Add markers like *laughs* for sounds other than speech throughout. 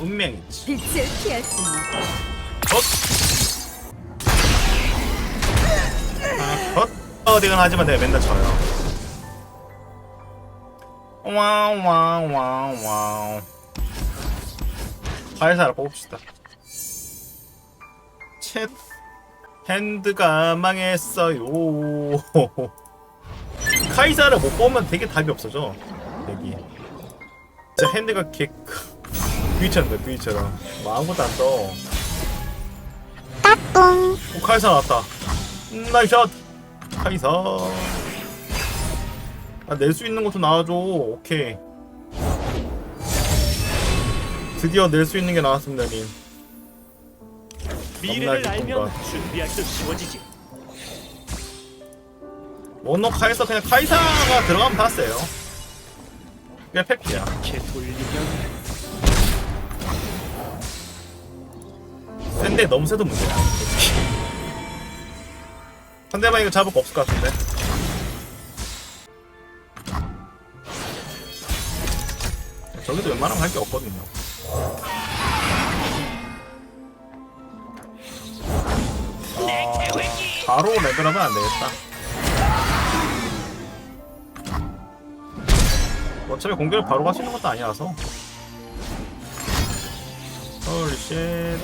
운명이지. 빛을 없다. 헛. 아, 헛. 어디건 하지만 내가 맨날 져요. 와우 와우 와우 와우. 카이사를 뽑읍시다. 챗. 핸드가 망했어요. 카이사를 못 뽑으면 되게 답이 없어져. 여기. 진짜 핸드가 개 V처럼 돼 V처럼. 뭐 아무것도 안 떠. 오, 카이사 나왔다. 음, 나이샷. 카이사. 아, 낼 수 있는 것도 나와줘. 오케이. 드디어 낼 수 있는 게 나왔습니다, 님. 미래를 알면. 준비할도 쉬워지지. 원노 카이사 그냥 카이사가 들어가면 다 세요. 그냥 팩트야. 이렇게 돌리면 센데 너무 세도 문제야. 상대방 이거 잡을 거 없을 것 같은데. 저기도 웬만하면 할 게 없거든요. 아, 바로 레벨업은 안 되겠다. 어차피 공격을 바로 갈 수 있는 것도 아니라서. 헐 쉣.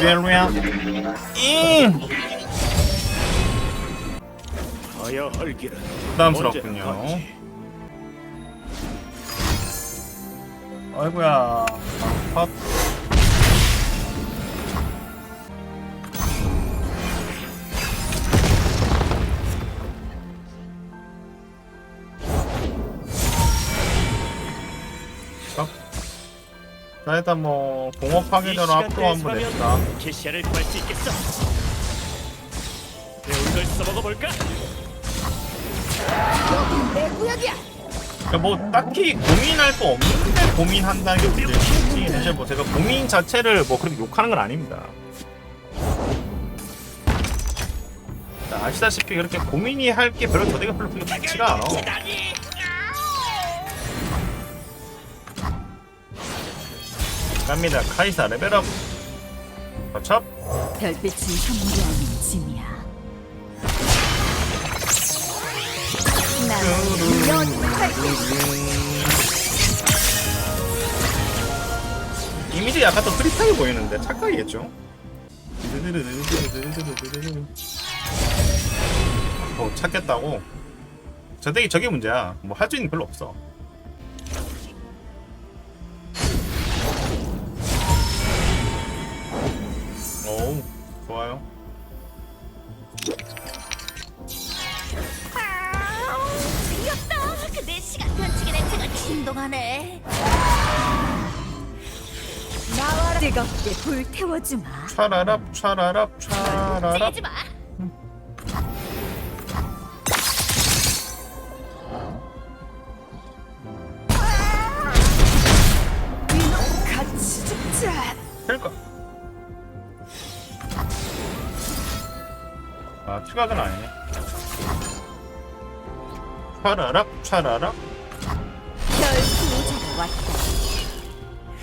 제루야. 잉! 부담스럽군요. 언제나. 아이고야. 컷. 컷. 자 일단 뭐 공업 파괴대로 앞으로 한번 냅시다. 캐시아를 구할 수 있겠어. 배운 걸 써먹어 볼까? 내 구역이야. 그러니까 뭐 딱히 고민할 거 없는데 고민한다는 게 문제지. 사실 뭐 제가 고민 자체를 뭐 그렇게 욕하는 건 아닙니다. 자, 아시다시피 그렇게 고민이 할 게 별로 저대가 별로 그렇게 많지가 않아. 갑니다. 카이사 레벨업. 거첩. 별빛은 아닌 짐이야. 나는. 이미지 약간 더 프리타이 보이는데 착각이겠죠? 어 찾겠다고? 저대기 저게 문제야 뭐 할 수 있는 게 별로 없어 뜨겁게 불 태워주마. 차라랍 차라랍 차라랍 찌지 마. 이놈 같이 죽자. 될까? 아 추가는 아니네 차라랍 차라랍 별 수호자가 왔다.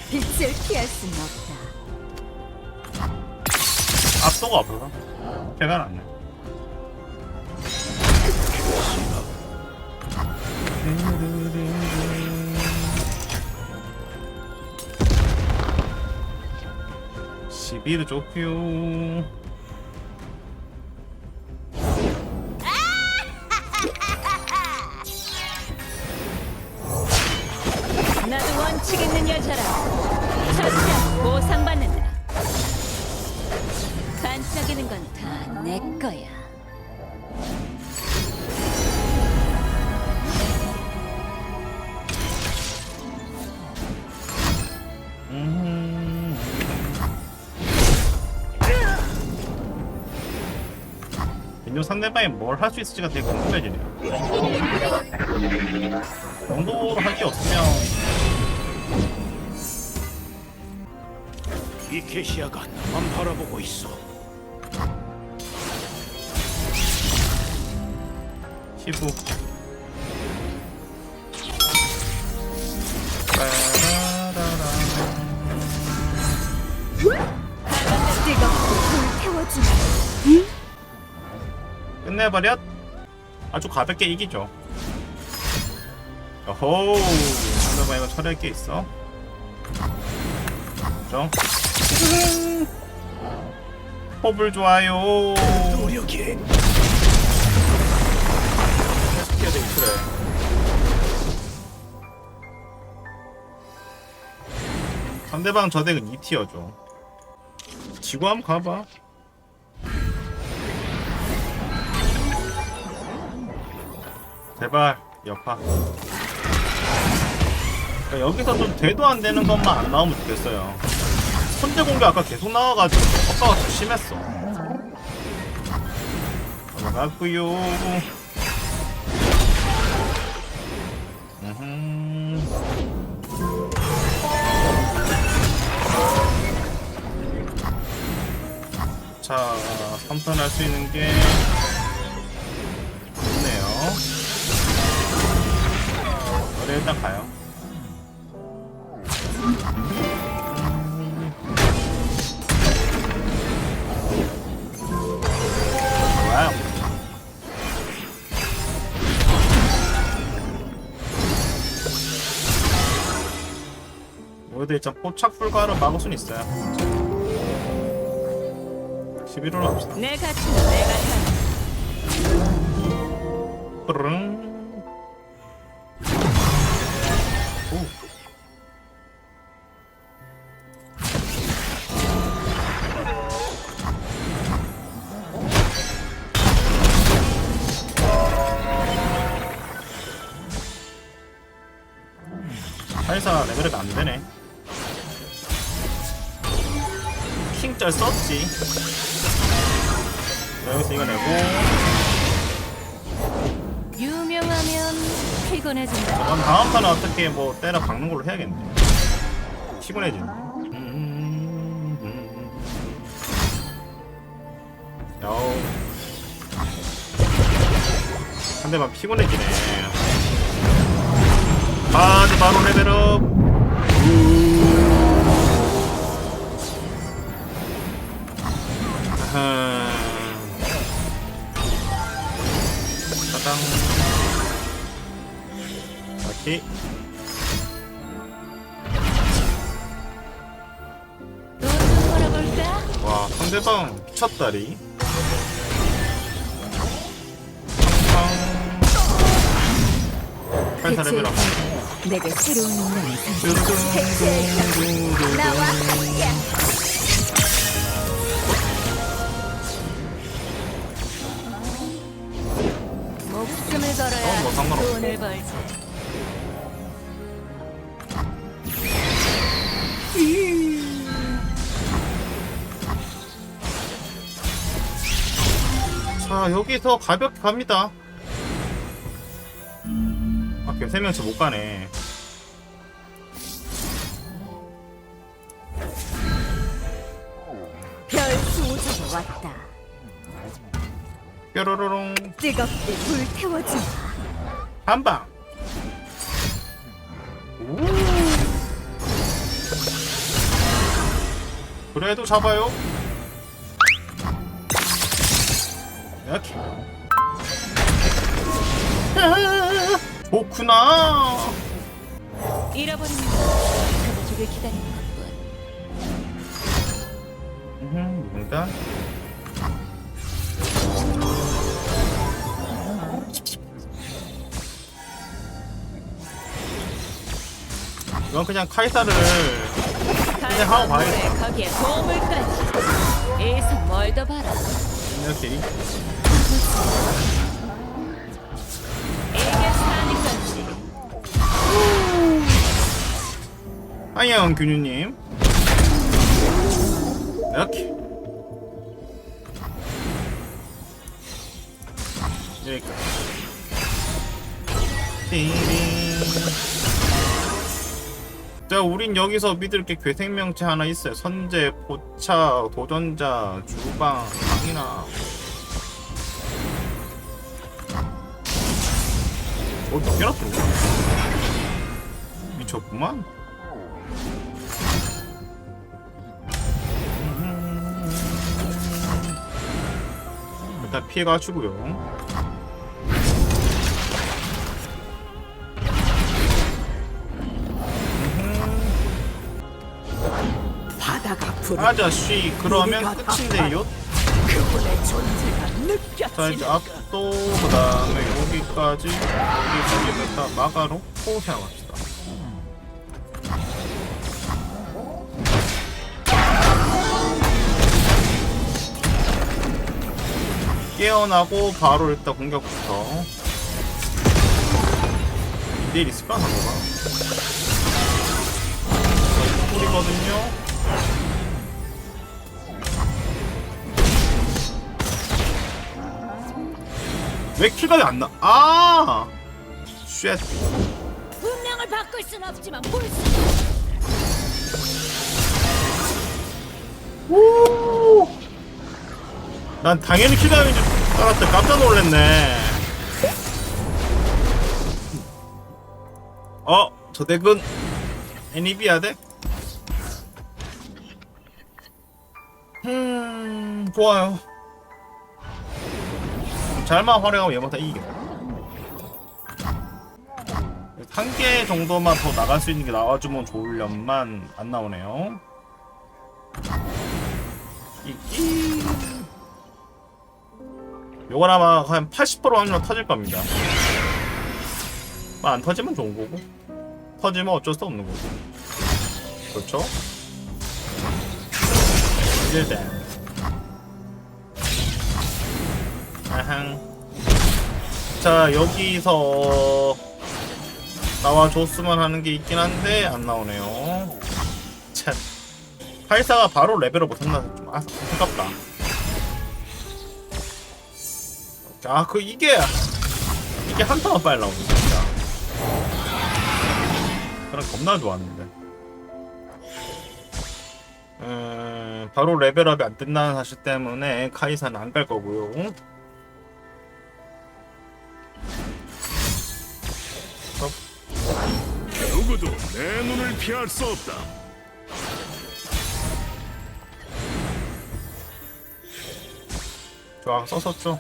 빛을 피할 수는 없다. 압도가 없어서 제가 낫네 시비르 좋구요. 나도 원칙 있는 여자라. 상대방이 뭘 할 수 있을지가 되게 궁금해지네요. 정도 할게 없으면 이케시아가 나만 바라보고 있어. 15. 끝내버렸. 아주 가볍게 이기죠. 어호 *laughs* 상대방 이거 처리할 게 있어. 그죠? 호불 좋아요. 노력이 스키어 되기 싫어 상대방 저 덱은 2티어죠. 지구 한번 가봐 제발 여파. 그러니까 여기서 좀 돼도 안 되는 것만 안 나오면 좋겠어요. 선제 공격 아까 계속 나와가지고 효과가 좀 심했어. 넘어갔구요. 음흠. 자, 3턴 할 수 있는 게 일단 가요. 와우. 모두 일단 포착 불가로 막을 수는 있어요. 11호로 합시다. 내 가치는 내가 산. 뿌르릉. 뭐 때려 박는 걸로 해야겠네. 피곤해지. 야우. 한 대만 피곤해지네. 아, 이제 바로 레벨업. 아하. 오케 와 상대방 미쳤다리 팔사 레벨업 내게 새로운 운명을 나와 함께. 목숨을 어, 걸어야 뭐 상관없어. 돈을 벌지. 자 여기서 가볍게 갑니다. 아걔 세 명치 못 가네. 별 수호자가 왔다. 뾰로로롱. 뜨겁게 불태워주마. 한방 그래도 잡아요 이렇게 좋구나 잃어버린 것 가족을 기다리는 것뿐. 음, 누군가? 이건 그냥 카이사를 이제 하고 가야겠다. 가을의 거기에 보물까지. 예상 멀더 봐라. 이렇게. 하이영 교주님. 이렇게. 이렇게. 띠링 자 우린 여기서 믿을 게 괴생명체 하나 있어요 선제, 포차, 도전자, 주방, 강이나 몇 개나 들어? 미쳤구만. 일단 피해가지고요. 아저씨 그러면 끝인데요? 자 이제 앞도 그 다음에 여기까지 여기까지 다 막아놓고 사용합시다. 깨어나고 바로 일단 공격부터. 내일 있을까 한거가 뿌리거든요 왜 킬각이 안 나? 아! 쉣. 운명을 바꿀 순 없지만 볼 수. 오! 난 당연히 킬각인 줄 알았다. 깜짝 놀랐네. 어, 저 덱은 애니비아 덱? 음, 좋아요. 잘만 활용하면 얘부터 이기겠다. 한 개 정도만 더 나갈 수 있는 게 나와주면 좋으련만 안 나오네요. 이끼. 요건 아마 한 80% 확률로 터질 겁니다. 뭐안 터지면 좋은 거고, 터지면 어쩔 수 없는 거고. 그렇죠? 일단. 아항. 자, 여기서 나와줬으면 하는 게 있긴 한데, 안 나오네요. 참. 84가 바로 레벨을 못한다. 좀 아, 아깝다. 아, 그, 이게, 이게 한타만 빨리 나오네, 진짜. 그럼 겁나 좋았는데. 음, 바로 레벨업이 안 된다는 사실 때문에 카이사는 안 갈 거고요. 누구도 내 눈을 피할 수 없다. 좋아, 썼었죠.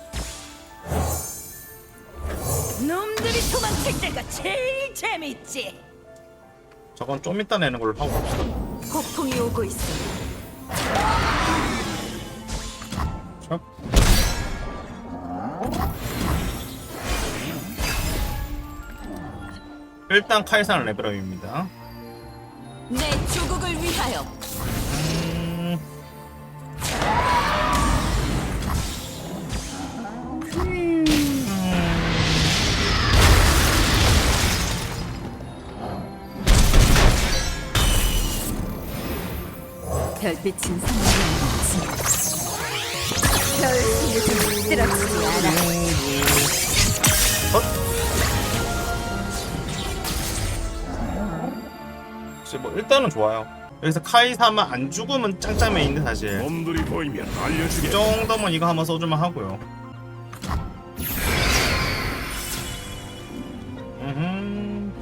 놈들이 도망칠 때가 제일 재밌지. 저건 좀 이따 내는 걸로 하고 갑시다. 폭풍이 오고 있어. 자. 일단 카이사는 레벨업입니다. 내 조국을 위하여. 음. 별빛은 상상이 없지. 별 속에 쓰러지지 않아. 혹시 뭐 일단은 좋아요. 여기서 카이사만 안 죽으면 짱짱맨인데 사실 놈들이 보이면 이 알려주겠다. 정도면 이거 한번 써주면 하고요. 음.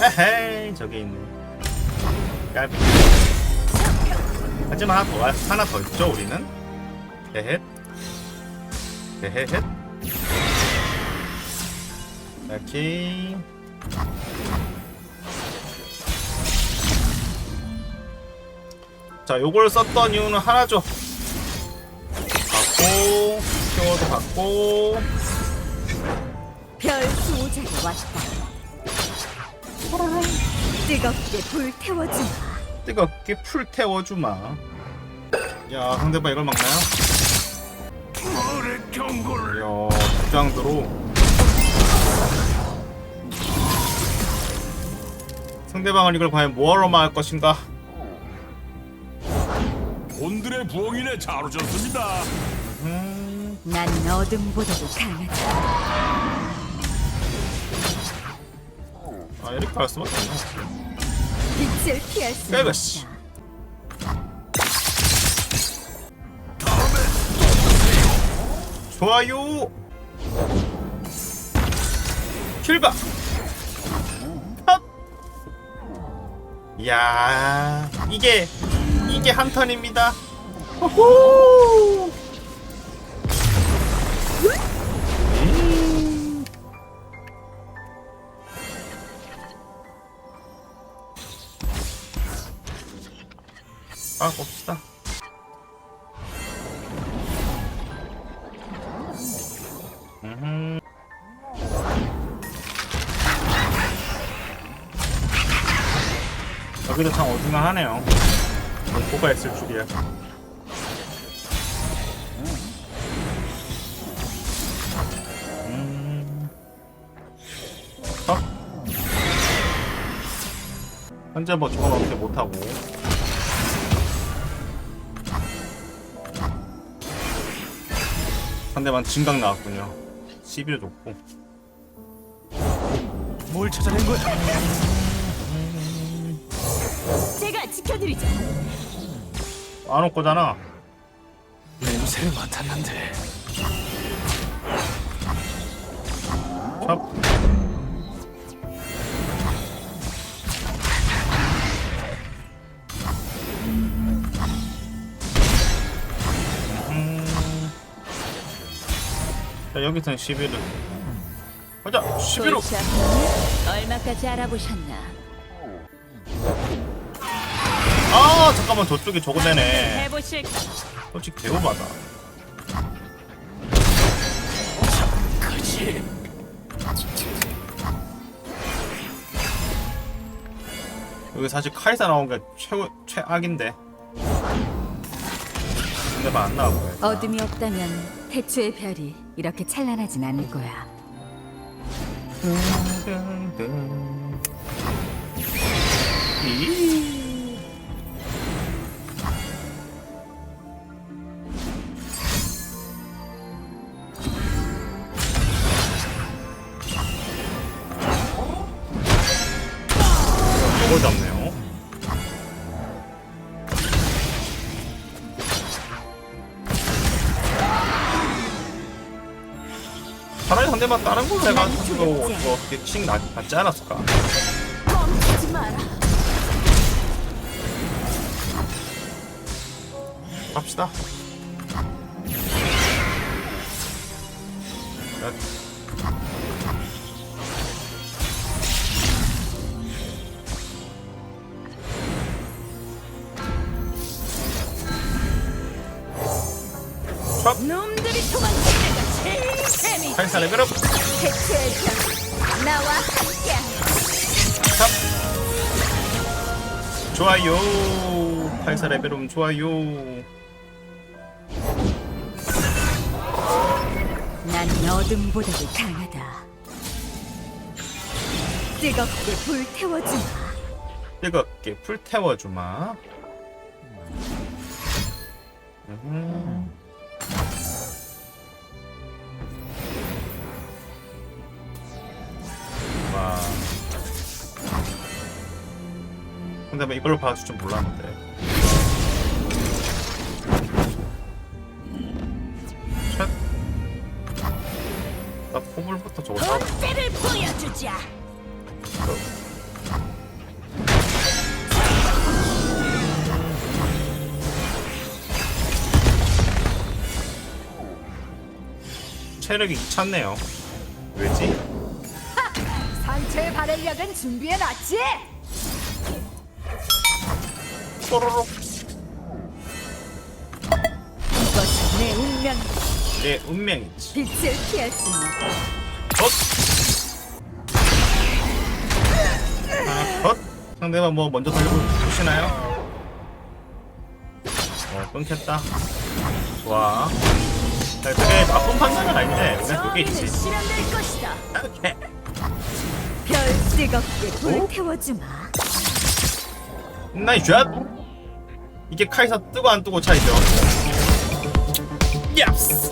에헤이 저기 있네. 깔비. 하지만 하나 더 와- 하나 더 있죠 우리는. 헤헷. 헤헤헷. 오케이. 자, 요걸 썼던 이유는 하나죠. 받고, 키워드 받고, 별 수호자가 왔다. 뜨겁게 불 태워주마. 뜨겁게 풀 태워주마. 야, 상대방 이걸 막나요? 이야, 부장드로. 상대방은 이걸 과연 뭐하러 막을 것인가? 곤들의 부엉이네 잘 오셨습니다. 음, 난 어둠보다도 강하다. 아, 이렇게 할 수밖에 없네. 빛을 피할 수 씨. 없다. 좋아요. 헛 이야 이게 이게 한 턴입니다 호호 음. 아 봅시다 음흠. 여기도 참 어중간하네요. 공포가 있을 줄이야. 음. 어? 현재 뭐 저건 어떻게 못하고. 상대방 진각 나왔군요. 11을 줬고. 뭘 찾아낸 거야? 지켜드리죠. 안 올 거잖아. 냄새를 맡았는데 첩. 음. 자, 여기서는 11을. 가자, 11호. 골치 아프니 얼마까지 알아보셨나? 아, 잠깐만, 저쪽에 저거 되네. 해보실까? 솔직히 개오바다. 그지 여기 사실 카이사 나온 게 최고, 최악인데. 근데 안 나오고. 어둠이 없다면 태초의 별이 이렇게 찬란하진 않을 거야. 이. 차라리 상대방 다른 걸로 해가지고 이거 어떻게 칭 낫- 낫지 않았을까? 갑시다. 놈들이 제일 칼사 레벨업! 나와 함께. 탑! 좋아요! 칼사 레벨업 좋아요! 난 어둠보다도 강하다. 뜨겁게 불태워주마. 뜨겁게 불태워주마. 음. 와. 근데 뭐 이걸로 봐줄 줄 몰랐는데. 샷. 나 포불부터 저거 사. 본때를 보여주자. 체력이 미쳤네요. 왜지? 상처의 발열력은 준비해놨지? 뽀로록. 이것은 내 운명 내 운명이지. 빛을 피할 수는 없다. 컷! 하나 컷! 상대방 뭐 먼저 달리고 보시나요? 어, 끊겼다. 좋아. 자, 그게 나쁜 판단은 아닌데, 그냥 그게 있지. 실현될 것이다. *laughs* 오케이. 별 뜨겁게 불태워주마. 나이스 샷! 이게 카이사 뜨고 안 뜨고 차이죠. 예스!